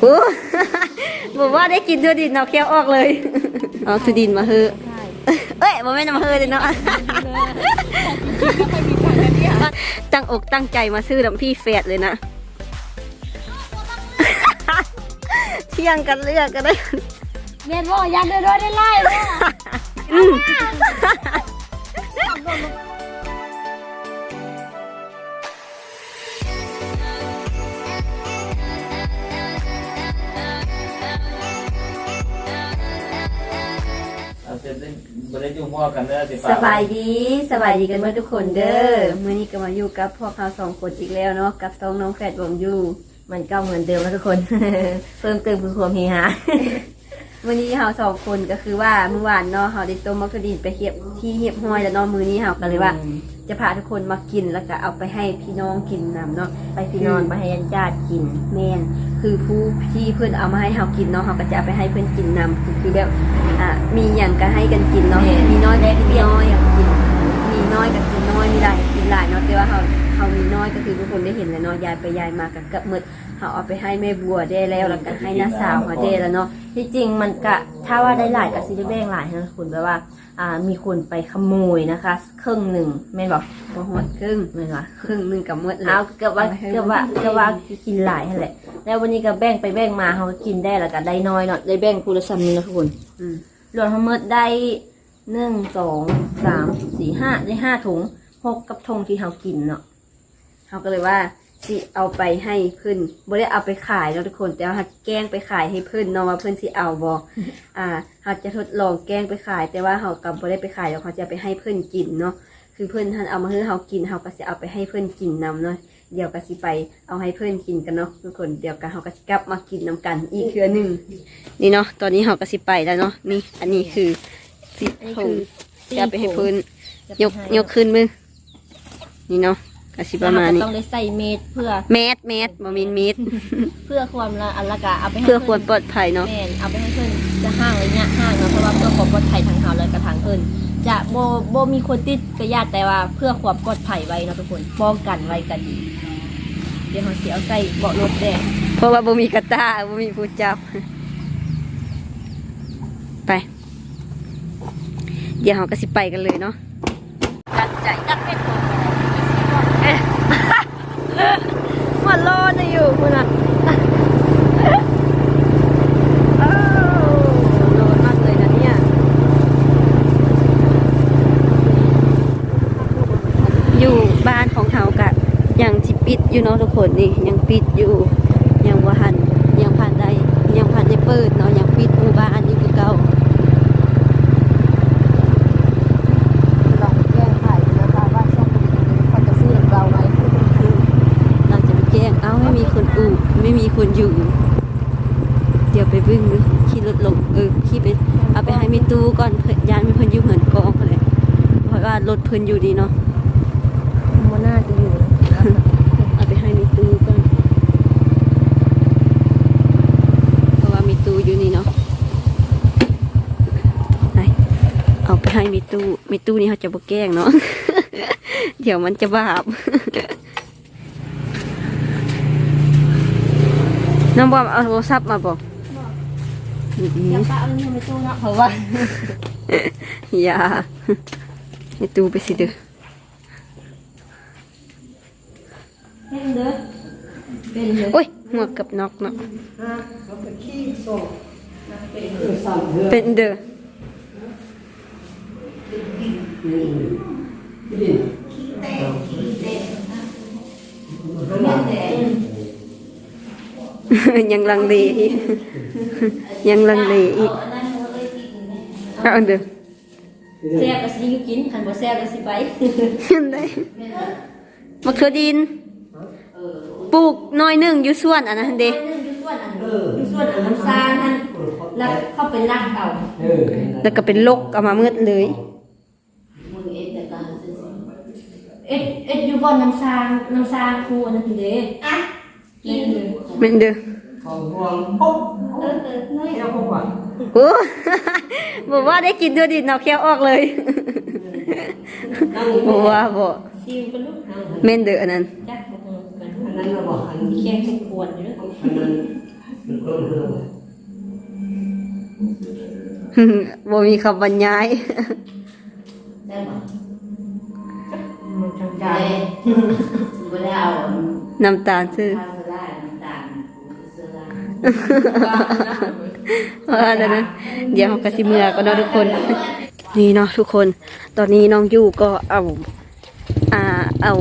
โอ้บอกว่าได้กินตัวดินเนาะเคี้ยวออกเลย เอาตัวดินมาเฮอเอ้ยบ่แม่นมาเฮอเลยเนาะตั้งอกตั้งใจมาซื้อน้ำพี่แฟดเลยนะเที่ยงกันเลือกกันได้เมียนว่ายันเดินได้ไล่ว่าอืมเรา ได้บริจุ่มหัวกันเด้อสิสบายดีสบายดีกันเมื่อทุกคนเด้อมื่อนี้ก็มาอยู่กับพวกเราสองคนอีกแล้วเนาะกับสองน้องแฝดวงอยู่มันก็เหมือนเดิมแล้วทุกคน เพิ่มเติมคือความเฮฮา วันนี้เราสองคนก็คือว่าเมื่อวานเนาะเราได้ต้มมักกะดินไปเหียบที่เหียบห้อยแล้วเนาะมื้อนี้เราก็เลยว่า จะพาทุกคนมากินแล้วก็เอาไปให้พี่น้องกินนำเนาะไปพี่นอนไปให้ญาติญาติกินแม่นคือผู้ที่เพื่อนเอามาให้เรากินเนาะเราก็จะเอาไปให้เพื่อนกินนำคือคือแบบอ่ามีอย่างก็ให้กันกินเนาะมีน้อยก็กินน้อยกินมีน้อยก็กินน้อยมีหลายก็กินหลายเนาะแต่ว่าเราเรามีน้อยก็คือทุกคนได้เห็นแล้วเนาะยายไปยายมากับกับมืด เราเอาไปให้แม่บัวได้แล้วแล้วก็ให้น้าสาวเขาได้แล้วเนาะที่จริงมันกะถ้าว่าได้หลายกับซีได้แบ่งหลายนะทุกคนแปลว่าอ่ามีคนไปขโมยนะคะ ครึ่งหนึ่งแม่นบอกบ่ฮอดครึ่งแม่นวะครึ่งหนึงกับมืดเลยเอาเกือบว่าเกือบว่าเกือบว่ากินหลายนั่นแหละ แล้ววันนี้ก็แบ่งไปแบ่งมาเขาก็กินได้แล้วก็ได้น้อยเนาะได้แบ่งคูละซัมนึงนะทุกคนอืมรวมทั้งหมดได้หนึ่งสองสามสี่ห้าได้ห้าถุงหกกับทงที่เขากินเนาะเขาก็เลยว่า สิเอาไปให้เพื่อนบ่ได้เอาไปขายเนาะทุกคนแต่ว่าเขาแกล้งไปขายให้เพื่อนเนาะว่าเพื่อนสิเอาบ่อ่าเขาจะทดลองแกล้งไปขาย แต่ว่าเขากับบ่ได้ไปขายแล้วเขาจะไปให้เพื่อนกินเนาะคือเพื่อนท่านเอามาให้เขากินเขาก็สิเอาไปให้เพื่อนกินนำเนาะเดี๋ยวก็สิไปเอาให้เพื่อนกินกันเนาะทุกคนเดี๋ยวกันเขาก็สิกลับมากินนำกันอีกเทื่อหนึงนี่เนาะตอนนี้เขาก็สิไปแล้วเนาะนี่อันนี้คือสิอันนี้ผคืงอจะไปให้เพื่อนจะยกให้ยกขึ้นมือนี่เนาะ ก็สิประมาณแล้วเก็นี้ต้องได้ใส่เมตรเพื่อเมตรเมตรบ่มีเมตรเพื่อความละอันละกะเอาไปให้เพื่อความปลอดภัยเนาะแม่นเอาไปให้เพื่อนจะห่างระยะห่างเนาะเพราะว่าเพื่อความปลอดภัยทางเขาและกระทางเพื่อนจะโบโบมีคนติดกระยาดแต่ว่าเพื่อความปลอดภัยไว้เนาะทุกคนป้องกันไว้กันดีเดี๋ยวเขาเสียเอาใส่เบาะรถแดงเพราะว่าบ่มีกระตาบ่มีผู้จับไป เดี๋ยวเราก็สิไปกันเลยเนาะจัดใจจัดเพชรเอ๊ะ มันรอจะอยู่คุณอะอ้าวร้อนมากเลยนะเนี่ยอยู่บ้านของเขากะยังสิปิดอยู่เนาะทุกคนนี่ยังปิดอยู่ยังว่าหันได้ยังผ่านได้เปิดเนาะยังปิดหมู่บ้านอยู่คือเก่าลองแจ้งไขนะคะว่าช่วงนี้เขาจะซื้อเราไว้คือเราจะไปแจ้งเอ้าไม่มีคนอู่ไม่มีคนอยู่ เดี๋ยวไปบึ้งดูขี่รถลงเออขี่ไปเอาไปให้มีตู้ก่อนเพิ่นยานมีเพิ่นอยู่เหินกองเลยเพ ราะว่ารถเพิ่นอยู่ดีเนาะโมน่าจะอยู่นะเอาไปให้มีตู้ก่อนเพราะว่ามีตู้อยู่นี่เนาะไหนเอาไปให้มีตู้มีตู้นี่เขาจะบ่แกล้งเนาะเดี๋ยวมันจะบาปน้องบอมเอาโทรศัพท์มาบอกดียังปะเอาเงินไปตู้เนาะเพราะว่าๆอย่า ให้ตู้ไปสิเด้อเป็นเด้อเป็นเด้อโอ้ยหมวกกับนอกเนาะเป็นเด้อยังลังเลอีกยังลังเลอีกเอาเด้อ แซ่บก็สิอยู่กินคันบ่แซ่บก็สิไปได้มะเขือดินปลูกหน้อยหนึ่งอยู่ส่วนอันนั้นเด้อยู่ส่วนอันอยู่ส่วนอันน้ำซางนั่นแล้วเข้าไปลักเอาแล้วก็เป็นลกเอามามืดเลยเอ็ดเอ็ดอยู่บ่อนน้ำซางน้ำซางครูนั่นเด้อะกินเลยแม่นเด้อ ของห่วงปุ๊บเคี้ยเจ้าพวกว่าโอ้บอกว่าได้กินตัวดินเอาเคี้ยวออกเลยบอกว่าบอกซิมเป็นลูกแม่นเดออันนั้นจักบ่ฮู้กันนั้นเราบอกอันแกงสมควรอยู่เด้ออันนั้นมันก็เรื่องบ่มีคำบรรยายได้หรอมันจังใจได้ไม่ได้เอาน้ำตาลซื้อ สื้อลายว่าเดี๋ยวนะเดี๋ยวเขากระสิเมือก็เนาะทุกคน นี่เนาะทุกคน ตอนนี้น้องยู่ก็เอา อ่า เอา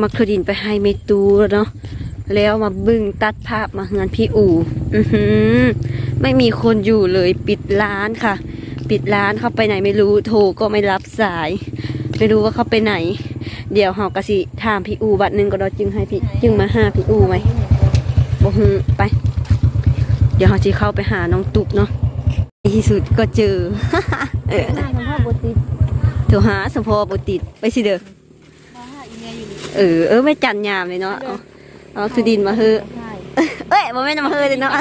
มักทดินไปให้เมตูแล้วเนาะ แล้วมาบึ้งตัดภาพมาเฮือนพี่อู่อือหือ ไม่มีคนอยู่เลยปิดร้านค่ะ ปิดร้านเข้าไปไหนไม่รู้โทรก็ไม่รับสาย ไม่รู้ว่าเขาไปไหน เดี๋ยวเฮากะสิถามพี่อูบัดหนึงก็เราจึงให้พี่จึงมาหาพี่อูไหมบ่ฮือไป เดี๋ยวเราจะเข้าไปหาน้องตุกเนาะในที่สุดก็เจอหน้าของพ่อบ่ติดโทรหาสมพอบติดไปสิเด้อมาหาอีเมลอยู่นี่เออเออไม่จันยามเลยเนาะเอาเอาทุดินมาเฮ้อใช่เอ้ยบ่แม่นมาเฮ้อเลยเนาะ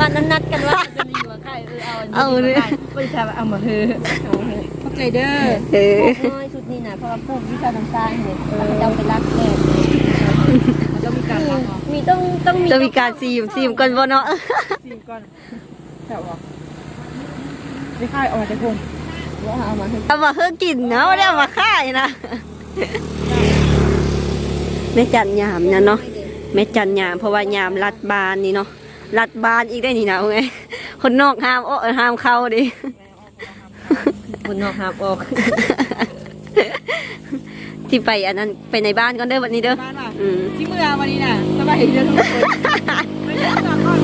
วันนั้นนัดกันว่าจะรีว่าใครเออเอาเอาเลยไม่ใช่ว่าเอามาเฮอเอามาเฮอเข้าใจเด้อเออน้อยชุดนี้นะเพราะว่าปลูกวิชาต่างๆเนี่ยเขาจะเอาไปรักแม่ จะมีการมีต้องต้องมีจะมีการซีมซีมก่อนบ่เนาะซีมก่อนแต่ว่าไม่ค่ายออกมาจากพงว่าเอามาให้เอามาเฮ้อกินเนาะไม่ได้เอามาค่ายนะแม่จันยามนะเนาะแม่จันยามเพราะว่ายามรัดบานนี่เนาะรัดบานอีกได้นี่นะเอาไงคนนอกห้ามโอ้ห้ามเข้าดิบนนอกหาบออก ที่ไปอันนั้นไปในบ้านก่อนเด้อวันนี้เด้อบ้านล่ะอืมที่เมืองวันนี้น่ะสบายดีเด้อทุกคนไม่ได้ก่อนก่อน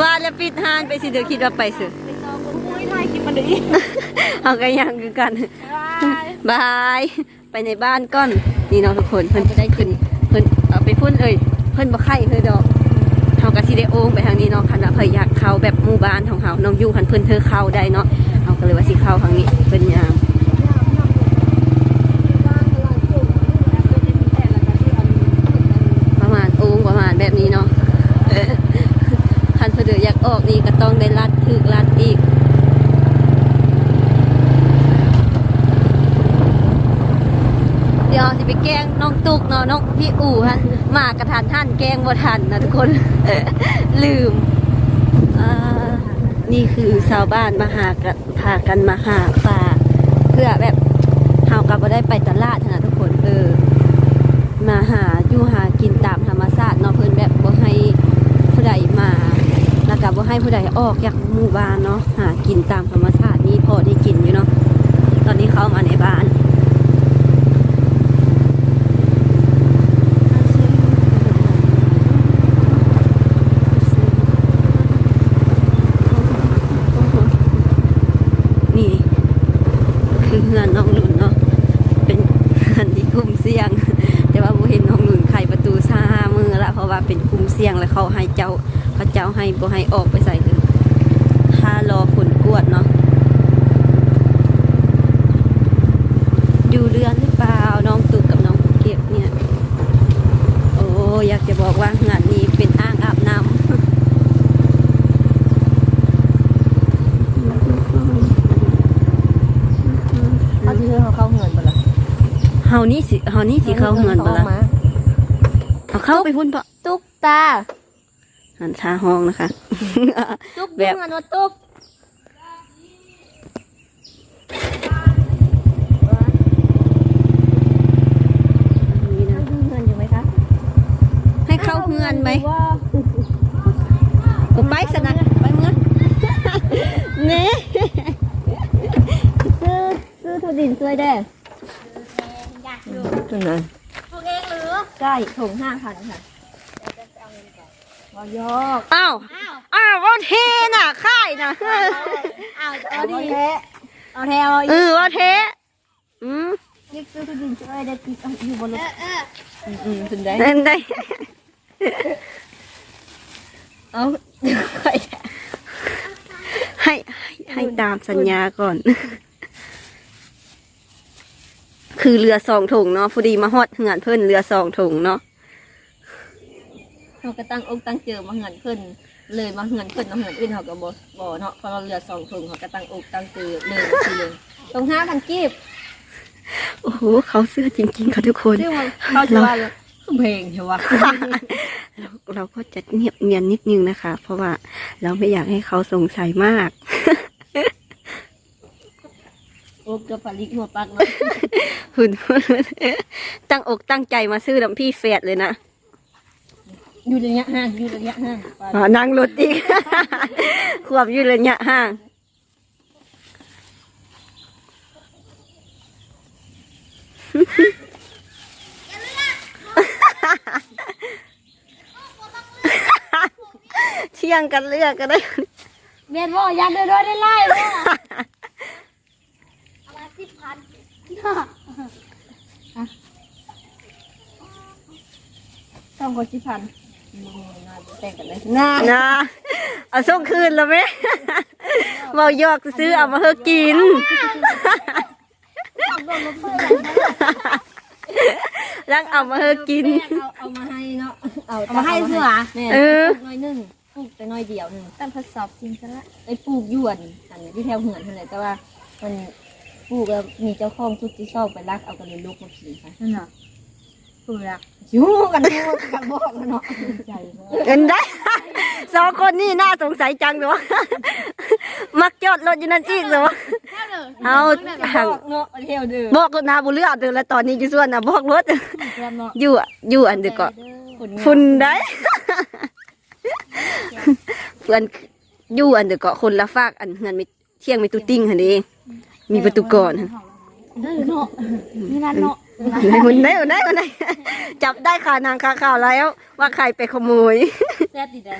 ว่าแล้วปิดห้านไปสิเดี๋ยวคิดว่าไปสิคุยไทยคลิปมันดีเอากันยังคือกันบายบายไปในบ้านก่อนนี่เนาะทุกคนเพิ่นจะได้ขึ้นเพิ่นเอาไปพุ่นเอ้ยเพิ่นบ่ไข่เฮ้ยดอกเฮาก็สิได้โอ่งไปทางนี้เนาะคันว่าเพิ่นอยากเข้าแบบหมู่บ้านของเฮาน้องอยู่คันเพิ่นเธอเข้าได้เนาะเฮาก็เลยว่าสิเข้าทางนี้เพิ่นยามประมาณโอ่งประมาณ แบบนี้เนาะคันเพิ่นเด้ออยากออกนี่ก็ต้องได้รัดถึกรัดอีกเดี๋ยวสิไปแกงน้องตุกเนาะน้องพี่อู่ฮะมากระทันท่านแกงบ่ทันนะทุกคนลืมอ่านี่คือชาวบ้านมาหากันพากันมาหาปลาเพื่อแบบเฮากับบ่ได้ไปตลาดนะทุกคนเออมาหาอยู่หากินตามธรรมชาติเนาะเพิ่นแบบบ่ให้ผู้ใดมาแล้วก็บ่ ให้ผู้ใดออกจากหมู่บ้านเนาะหากินตามธรรมชาตินี่พอได้กินอยู่เนาะตอนนี้เข้ามาในบ้านนี่คือเฮือนน้องหลุนเนาะเป็นเฮือนที่กลุ่มเสี่ยง แต่ว่าบ่เห็นน้องหลุนไขประตูซ่ามือละเพราะว่าเป็นกลุ่มเสี่ยงแล้วเขาให้เจ้า เขาเจ้าให้บ่ให้ออกไปใส่เลยถ้ารอผลกวดเนาะอยู่เรือนหรือเปล่าน้องตุกกับน้องเก็บเนี่ย โอ้อยากจะบอกว่าเฮือนนี้เป็นอ่างอาบน้ำเอาที่เธอเขาเข้าเงินไปละเฮานี่สิเฮานี่สิเข้าเฮือนบ่ล่ะมาเอาเข้าไปพุ่นปะตุ๊กตา หันชาห้องนะคะ ตุ๊กแบบเงินว่าตุ๊กนี่นะเงินอยู่ไหมคะให้เข้าเฮือนไหมว่าผมไปสนะไปเมืองเน่ซื้อซื้อทุดินช่วยได้ตรงนั้นใช่ถุงห้าพันค่ะวา ยอกอ้าวอ้าวว่าเทน่ะค่ายน่ะเอาดิเอาแถวเออว่าเทอืมนี่ซื้อทุดินช่วยได้ติดอยู่บนรถอืมถึงได้นั่นได้เอาไปให้ให้ให้ตามสัญญาก่อน คือเรือสองถุงเนาะพอดีมาฮอดเหือนเพิ่นเรือสองถุงเนาะ เขาก็ตั้งอกตั้งเจอมาเหินขึ้นเลยมาเหินขึ้นมาเหินอื่นเขาก็บ่บ่เนาะเพราะเราเรือสองถุงเขาก็ตั้งอกตั้งเจอเลยทีเลยตรงห้าพันกีบโอ้โหเขาเสื้อจริงๆค่ะทุกคนเรียกว่าเขาจะว่าเพลงใช่ปะเราเราก็จะเงียบเงียนนิดนึงนะคะ เพราะว่าเราไม่อยากให้เขาสงสัยมากโอ้เกือบผลิกหัวปักเนาะหุ่นตั้งอกตั้งใจมาซื้อน้ำพี่เฟดเลยนะ อยู่ระยะห่างอยู่ระยะห่างอ๋อนั่งรถอีก ควบอยืดระยะห่างเที่ยงกันเลือกก็ได้เมียนว่ายันเดินได้ไล่ว่าต้องคนสิพัน แต่งกันเลยน่านะเอาส่งคืนแล้วไหมเบาหยอกซื้อเอามาเฮอกิน รังเอามาเฮอกิน เอาเอามาให้เนาะ เอามาให้เสื้อแม่เออปลูกน้อยหนึงปลูกแต่น้อยเดียวหนึงตั้งทดสอบจริงซะละไอ้ปลูกหยวนอันนี้ที่แถวเหือนเท่าไหร่แต่ว่ามันปลูกแล้วมีเจ้าของทุกที่ชอบไปรักเอากันเลยลูกมากินค่ะนั่นน่ะ ถูกละอยู่กันพูดกันบอกเนาะใจเงินได้ สองคนนี่น่าสงสัยจังเลยวะมักจอดรถอยู่นั่นอีกเลยวะเอาบอกเนาะเที่ยวเด้อบอกรถนาบุเรือเดือแล้วตอนนี้อยู่ส่วนนะบอกรถเพื่อนเนาะอยู่อะอยู่อันเดียวก็คนฝุ่นได้เพื่อนอยู่อันเดียวก็คนละฝากอันเงินไม่เที่ยงไม่ตุติ้งหันเองมีประตูก่อนเออเนาะนี่นั่นเนาะ ไหนคนไหนคนไหนคนไหนจับได้ขานางคาข่าวแล้ว ว่าใครไปขโมยแซ่บดีได้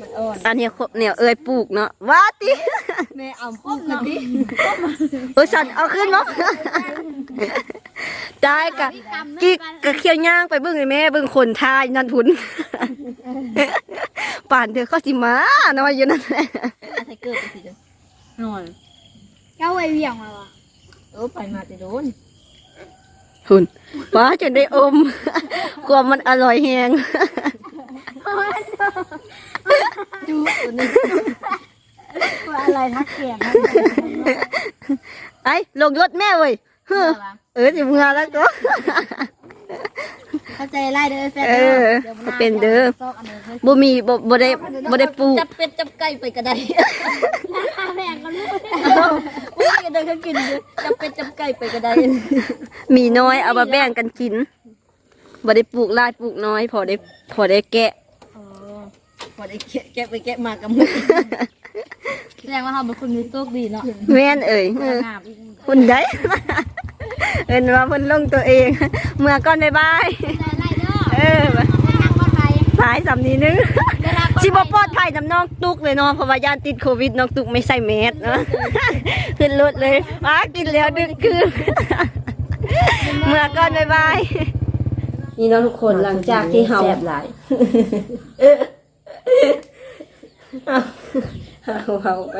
มันอ่อนอันเนี้ยโคเนี่ยเอ้ยปลูกเนาะว่าติแม่เอาปลูกกันดิเออสันเอาขึ้นมั้งได้กะกิ๊กกะเคี้ยวย่างไปเบิ่งเลยแม่เบิ่งคนทายนั่นพุนป่านเธอเข้าสิมาเนาะอยู่นั่นแหละใส่เกลือไปสิเด้อหน่อยเจ้าไอเวียงมาวะเออไปมาแต่โดน คุณว้าจนได้อม ความมันอร่อยแฮงจูตัวนึงว่าอะไรทักเกียงไอ้ลงรถแม่เว้ยเฮ้อเออสิมึงาแล้วก็ เข้าใจไล่เด้อแฟนเออเป็นเด้อซอกอันเด้อบ่มีบ่บ่ได้บ่ได้ปลูกจับเป็ดจับไก่ไปก็ได้แม่ก็รู้วิ่งกันเดินก็กินเลยจับเป็ดจับไก่ไปก็ได้ มีน้อยเอามาแบ่งกันกินบ่ได้ปลูกหลายปลูกน้อย พอได้พอได้แกะพอได้แกะแกะไปแกะมากับมือแสดงว่าเขาเป็นคนมีโชคดีเนาะแม่นเอ่ยเอองามอีกคุณได้ เห็นว่าเพิ่นลงตัวเอง เมื่อก่อนบ๊ายบายใจไล่เด้อเออทางปลอดภัยสายสำนีนึงเวลาสิบ่ปลอดภัยน้ำน้องตุกเลยเนาะเพราะว่าย่านติดโควิดน้องตุกไม่ใส่แมสเนาะขึ้นรถเลยอ้ากินแล้วดึกคือเมื่อก่อนบ๊ายบายนี่เนาะทุกคนหลังจากที่เฮาแซ่บหลายเฮาเฮาไป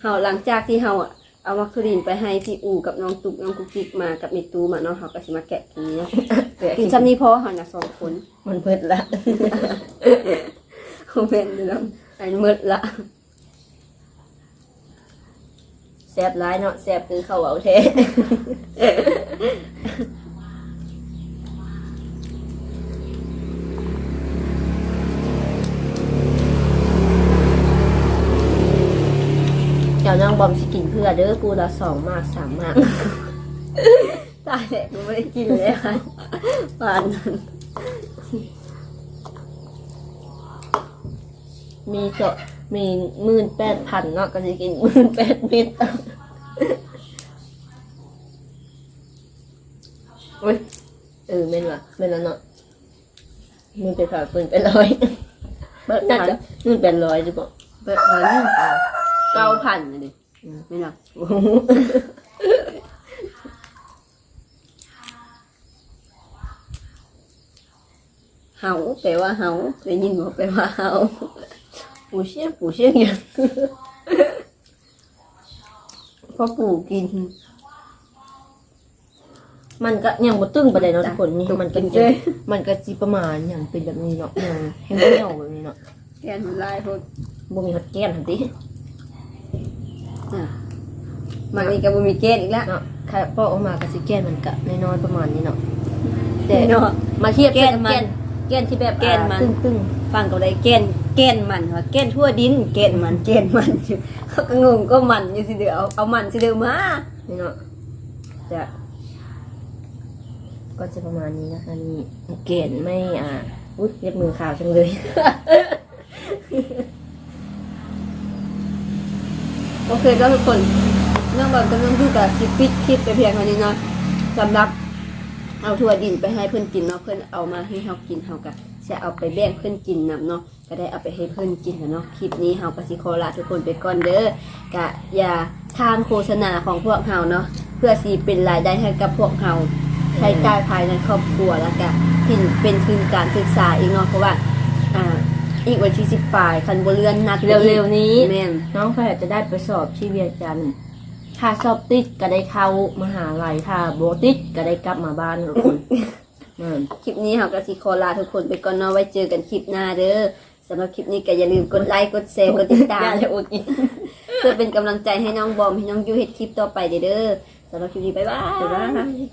เฮาหลังจากที่เฮาอะ เอาวัคซีนไปให้พี่อูกับน้องตุกน้องกุ๊กกิ๊กมากับเมตูมาเนาะเฮาก็สิมาแกะกินเนาะกินซ้ำนี้พอเฮาน่ะสองคนมันเพิ่นละคอมเมนต์เนาะอันมืดละแซ่บหลายเนาะแซ่บคือข้าวเอาแท้ เพื่อเด้อกูละสองมากสามมาก ตายแหละกูไม่ได้กินเลยค่ะปานนั้นมีเจาะมีหมื่นแปดพันเนาะก็จะกินหมื่นแปดเม็ดโอ้ยเออเม่นว่ะเม่นแล้วเนาะมื่นแปดพันปืนไปร้อยเบิดน่าพันจะหมื่นแปดร้อยหรือเปล่าเบิดพันเก้าพันเลย ไม่หรอกเฮาแปลว่าเฮาได้ยินบอกแปลว่าเฮาปูเชี่ยปูเชี่ยอย่างพอปูกิน มันก็ยังบ่ตึงไปเลยเนาะทุกคนนี่มันก็จะมันก็จีประมาณอย่างเป็นแบบนี้เนาะอย่างแห้งเหี่ยวแบบนี้เนาะแกนมันลายพดบ่มีฮอตแก้นหั่นติอะห มักนี่ก็บ่มีเกณฑ์อีกแล้วเนาะค่ะปอกออกมาก็สิแกนมันก็น้อยๆประมาณนี้เนาะแต่เนาะมาเทียบแกนแกนมันแกนแกนที่แบบแกนมันตึ้งตึ้งฟังก็ได้เกณฑ์เกณฑ์มันว่าเกณฑ์ทั่วดินเกณฑ์มันเกณฑ์มันอยู่เขาก็งงก็มันอยู่สิเด้อเอาเอามันสิเด้อมาๆนี่เนาะจะก็จะประมาณนี้นะคะนี่แกนไม่อ่าอุ๊ยเรียกมือขาวจังเลย โอเคก็ทุกคนเรื่องแบบกำลังพูดกับคลิปปิดคลิปไปเพียงเท่านี้เนาะสำหรับเอาถั่วดินไปให้เพื่อนกินเนาะเพื่อนเอามาให้เฮากินเฮาก็จะเอาไปแบ่งเพื่อนกินนํเนาะก็ได้เอาไปให้เพื่อนกินเนาะคลิปนี้เฮาก็สิขอลาทุกคนไปก่อนเด้อกะอย่าทานโฆษณาของพวกเฮาเนาะเพื่อสิเป็นรายได้ให้กับพวกเฮาใช้จ่ายภายในครอบครัวแล้วก็เป็นเป็นทุนการศึกษาอีกเนาะเพราะว่า อีกวันที่สิบปลายคันบ่เลื่อนนัดไปอีกเร็วๆนี้ แม่นน้องแฝดจะได้ไปสอบที่เวียงจันทร์ถ้าสอบติดก็ได้เข้ามหาลัยถ้าโบติดก็ได้กลับมาบ้านทุกคนอืม คลิปนี้เฮาก็สิขอลาทุกคนไปก่อนเนาะไว้เจอกันคลิปหน้าเด้อสำหรับคลิปนี้ก็อย่าลืมกดไลค์กดแชร์กดติดตามอย่าเลยอดกินเพื่อเป็นกำลังใจให้น้องบอมให้น้องยูเฮ็ดคลิปต่อไปเด้อสำหรับคลิปนี้บ๊ายบายบ๊ายบาย